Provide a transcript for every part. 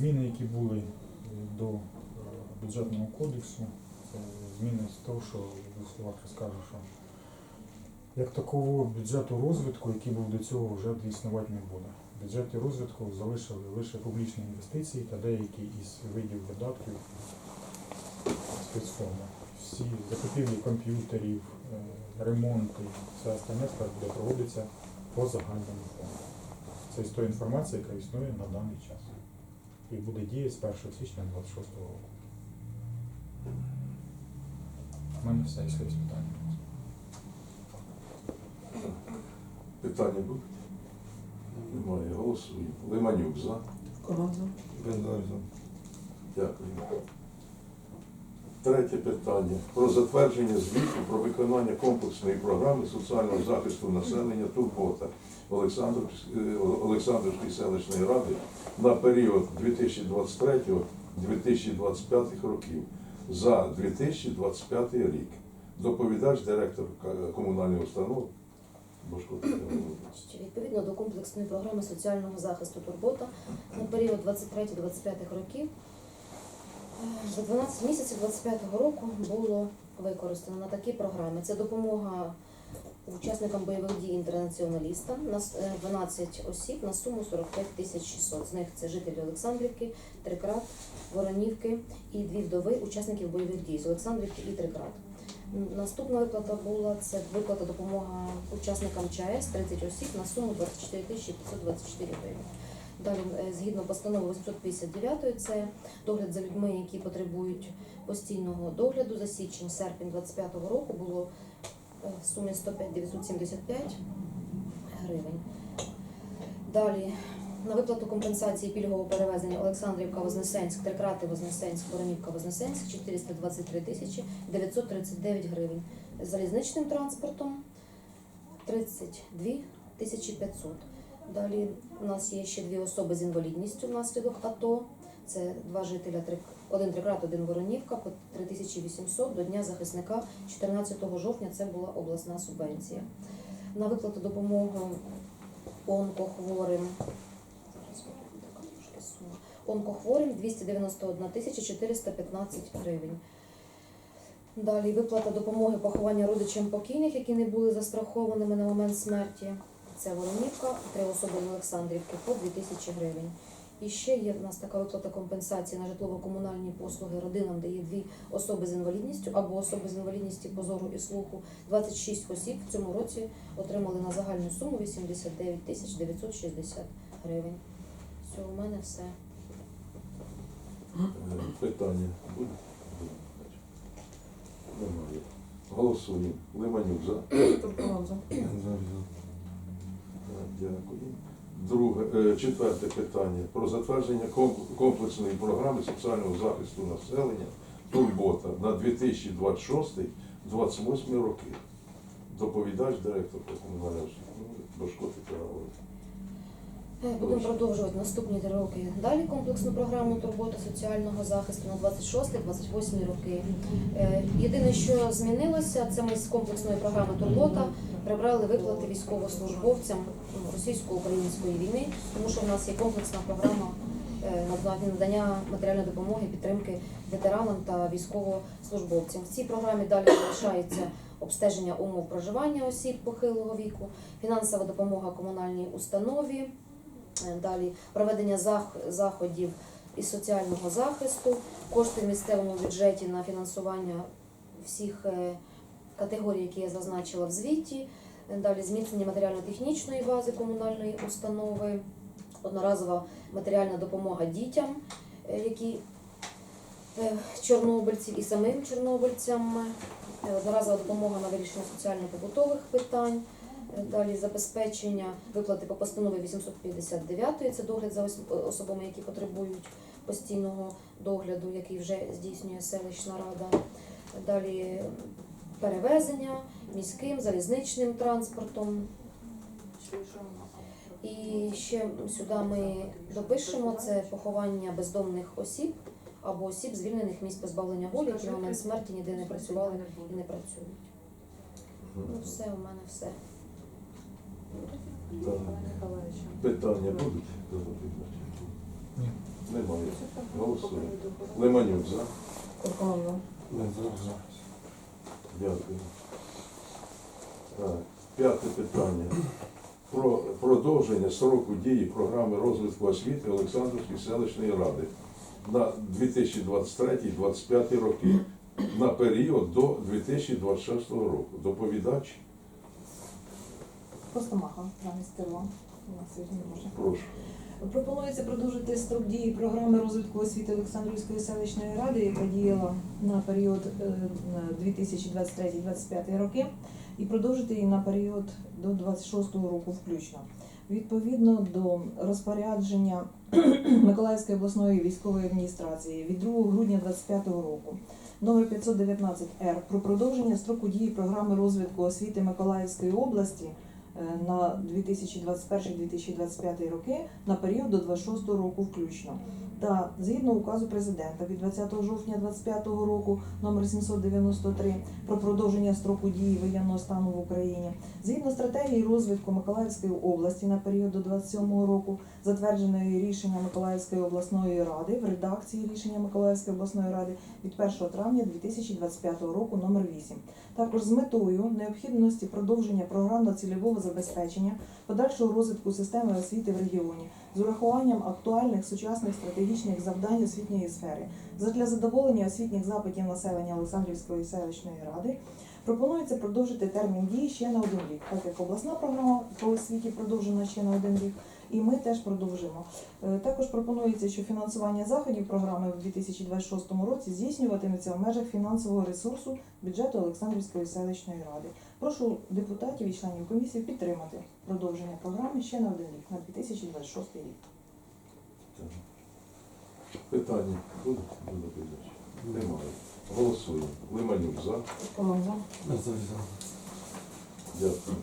Зміни, які були до е, бюджетного кодексу, це зміни з того, що в словах розкажу, що як такого бюджету розвитку, який був до цього, вже існувати не буде. В бюджеті розвитку залишили лише публічні інвестиції та деякі із видів видатків спецфонду. Всі закупівлі комп'ютерів, е, ремонти, все остальне буде проводитися по загальному фонду. Це із тої інформації, яка існує на даний час. І буде діяти з 1 січня 26 року. У мене все, якщо є питання. Питання будуть? Немає. Голосуємо. Лиманюк за. Команда. Бендер за. Дякую. Третє питання. Про затвердження звіту про виконання комплексної програми соціального захисту населення Турбота Олександрівської Олександрівської селищної ради на період 2023-2025 років за 2025 рік. Доповідач директор комунальної установи. Відповідно до комплексної програми соціального захисту Турбота на період 23-25 років е, за 12 місяців 25 року було використано на такі програми. Це допомога учасникам бойових дій інтернаціоналістам на е, 12 осіб на суму 45 тисяч 600. З них це жителі Олександрівки, Трикрат, Воронівки і дві вдови учасників бойових дій з Олександрівки і Трикрат. Наступна виплата була це виплата допомога учасникам ЧАЕС 30 осіб на суму 24 тисячі 524 гривень. Далі, е, згідно постанови 859, це догляд за людьми, які потребують постійного догляду за січень-серпень 25 року було е, в сумі 105 975 гривень. Далі на виплату компенсації пільгового перевезення Олександрівка Вознесенськ, Трикрати Вознесенськ, Воронівка Вознесенськ 423 тисячі 939 гривень. Залізничним транспортом 32 тисячі 500. Далі у нас є ще дві особи з інвалідністю внаслідок АТО. Це два жителя, один Трикрат, один Воронівка, по 3800 до Дня захисника 14 жовтня це була обласна субвенція. На виплату допомоги онкохворим. Онкохворим 291 тисяча 415 гривень. Далі виплата допомоги поховання родичам покійних, які не були застрахованими на момент смерті. Це Воронівка, три особи в Олександрівки по 2000 гривень. І ще є в нас така виплата компенсації на житлово-комунальні послуги родинам, де є дві особи з інвалідністю або особи з інвалідністю по зору і слуху. 26 осіб в цьому році отримали на загальну суму 89 тисяч 960 гривень. Все, у мене все. Питання будуть? Немає. Голосуємо. Лиманюк за. Команда. За. Дякую. Друге, е, четверте питання про затвердження комплексної програми соціального захисту населення Турбота на 2026-2028 роки. Доповідач директор комунальної установи Башко Петра Володимирівна. Е, Будемо продовжувати наступні три роки. Далі комплексну програму турботи соціального захисту на 26-28 роки. Е, Єдине, що змінилося, це ми з комплексної програми Турбота прибрали виплати військовослужбовцям російсько-української війни, тому що в нас є комплексна програма е, надання матеріальної допомоги, підтримки ветеранам та військовослужбовцям. В цій програмі далі залишається обстеження умов проживання осіб похилого віку, фінансова допомога комунальній установі. Е, Далі проведення зах- заходів із соціального захисту, кошти в місцевому бюджеті на фінансування всіх е, категорій, які я зазначила в звіті. Далі зміцнення матеріально-технічної бази комунальної установи, одноразова матеріальна допомога дітям, е, які чорнобильців і самим чорнобильцям, одноразова допомога на вирішення соціально-побутових питань. Далі забезпечення виплати по постанові 859, це догляд за особами, які потребують постійного догляду, який вже здійснює селищна рада. Далі перевезення міським, залізничним транспортом. І ще сюди ми допишемо це поховання бездомних осіб або осіб, звільнених місць позбавлення волі, які на момент смерті ніде не працювали і не працюють. Ну все, у мене все. Питання будуть до? Ні. Немає. Голосуємо. Лиманюк за. Куркун за. За. Дякую. Так, п'яте питання. Про продовження строку дії програми розвитку освіти Олександрівської селищної ради на 2023-2025 роки на період до 2026 року. Доповідач, Костомаха, замість Терла. У не можна. прошу. Пропонується продовжити строк дії програми розвитку освіти Олександрівської селищної ради, яка діяла на період е, 2023-2025 роки, і продовжити її на період до 26 року включно. Відповідно до розпорядження Миколаївської обласної військової адміністрації від 2 грудня 2025 року номер 519 Р про продовження строку дії програми розвитку освіти Миколаївської області е, на 2021-2025 роки на період до 26 року включно. Та згідно указу президента від 20 жовтня 2025 року номер 793 про продовження строку дії воєнного стану в Україні, згідно стратегії розвитку Миколаївської області на період до 27 року, затвердженої рішенням Миколаївської обласної ради в редакції рішення Миколаївської обласної ради від 1 травня 2025 року номер 8 також з метою необхідності продовження програмно-цільового забезпечення подальшого розвитку системи освіти в регіоні з урахуванням актуальних сучасних стратегічних завдань освітньої сфери задля задоволення освітніх запитів населення Олександрівської селищної ради. Пропонується продовжити термін дії ще на один рік, так як обласна програма по освіті продовжена ще на один рік, і ми теж продовжимо. Е, Також пропонується, що фінансування заходів програми в 2026 році здійснюватиметься в межах фінансового ресурсу бюджету Олександрівської селищної ради. Прошу депутатів і членів комісії підтримати продовження програми ще на один рік, на 2026 рік. Так. Питання будуть до доповідача? Немає. Голосуємо. Лиманюк за. Дякую.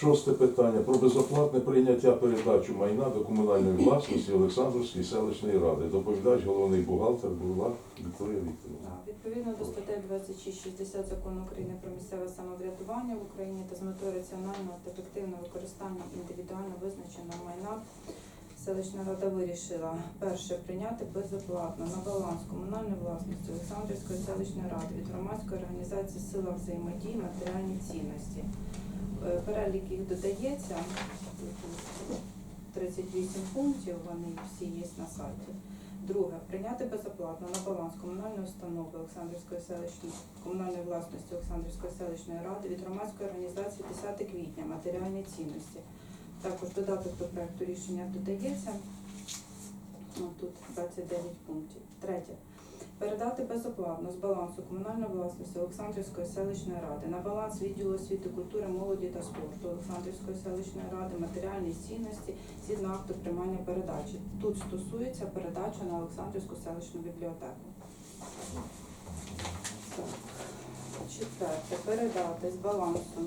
Шосте питання про безоплатне прийняття передачу майна до комунальної власності Олександрівської селищної ради. Доповідач головний бухгалтер була Вікторія Вікторівна. Відповідно до статей 2660 закону України про місцеве самоврядування в Україні та з метою раціонального та ефективного використання індивідуально визначеного майна селищна рада вирішила перше прийняти безоплатно на баланс комунальної власності Олександрівської селищної ради від громадської організації Сила взаємодії матеріальні цінності. Е, Перелік їх додається. 38 пунктів, вони всі є на сайті. Друге, прийняти безоплатно на баланс комунальної установи Олександрівської селищної комунальної власності Олександрівської селищної ради від громадської організації 10 квітня матеріальні цінності. Також додаток до проекту рішення додається. Тут 29 пунктів. Третє. Передати безоплатно з балансу комунальної власності Олександрівської селищної ради на баланс відділу освіти, культури, молоді та спорту Олександрівської селищної ради матеріальні цінності згідно акту приймання передачі. Тут стосується передачі на Олександрівську селищну бібліотеку. Так. Четверте. Передати з балансу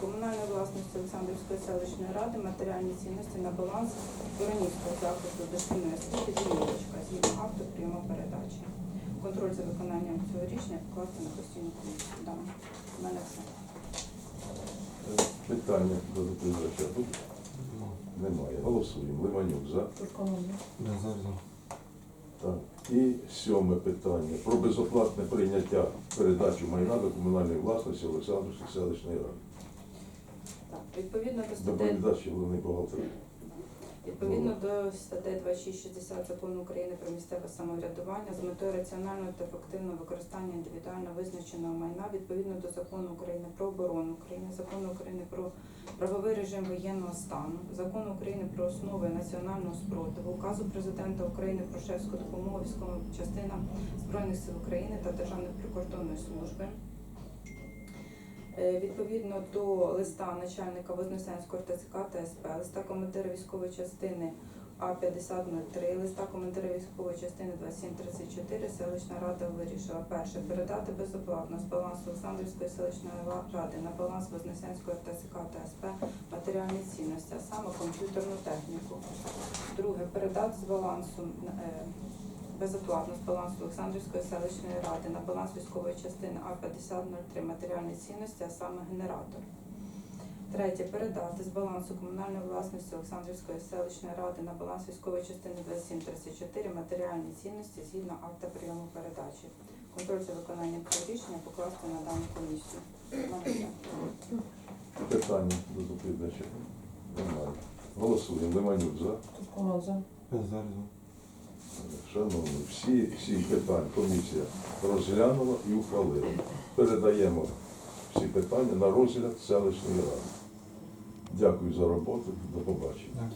комунальної власності Олександрівської селищної ради матеріальні цінності на баланс Воронівського закладу дошкільної освіти «Змієчка» згідно акту прийому передачі. Контроль за виконанням цього рішення покласти на постійну комісію. Да. У мене все. Питання до доповідача будуть? Немає. Голосуємо. Лиманюк за. Куркун за. За. Так. І сьоме питання про безоплатне прийняття передачі майна до комунальної власності Олександрівської селищної ради. Так, відповідно до статей Доповідач головний бухгалтер. Відповідно до статей 2660 закону України про місцеве самоврядування з метою раціонального та ефективного використання індивідуально визначеного майна відповідно до закону України про оборону України, закону України про правовий режим воєнного стану, закону України про основи національного спротиву, указу президента України про шефську допомогу військовим частинам збройних сил України та Державної прикордонної служби. Е, Відповідно до листа начальника Вознесенського РТЦК та СП, листа командира військової частини А5003, листа командира військової частини 2734, селищна рада вирішила перше передати безоплатно з балансу Олександрівської селищної ради на баланс Вознесенського РТЦК та СП матеріальні цінності, а саме комп'ютерну техніку. Друге передати з балансу е, безоплатно з балансу Олександрівської селищної ради на баланс військової частини А5003 матеріальні цінності, а саме генератор. Третє. Передати з балансу комунальної власності Олександрівської селищної ради на баланс військової частини 2734 матеріальні цінності згідно акта прийому передачі. Контроль за виконанням цього рішення покласти на дану комісію. Питання до доповідача? Немає. Голосуємо. Лиманюк за. Тупкунов за. Шановні, всі, всі питання комісія розглянула і ухвалила. Передаємо всі питання на розгляд селищної ради. Дякую за роботу. До побачення.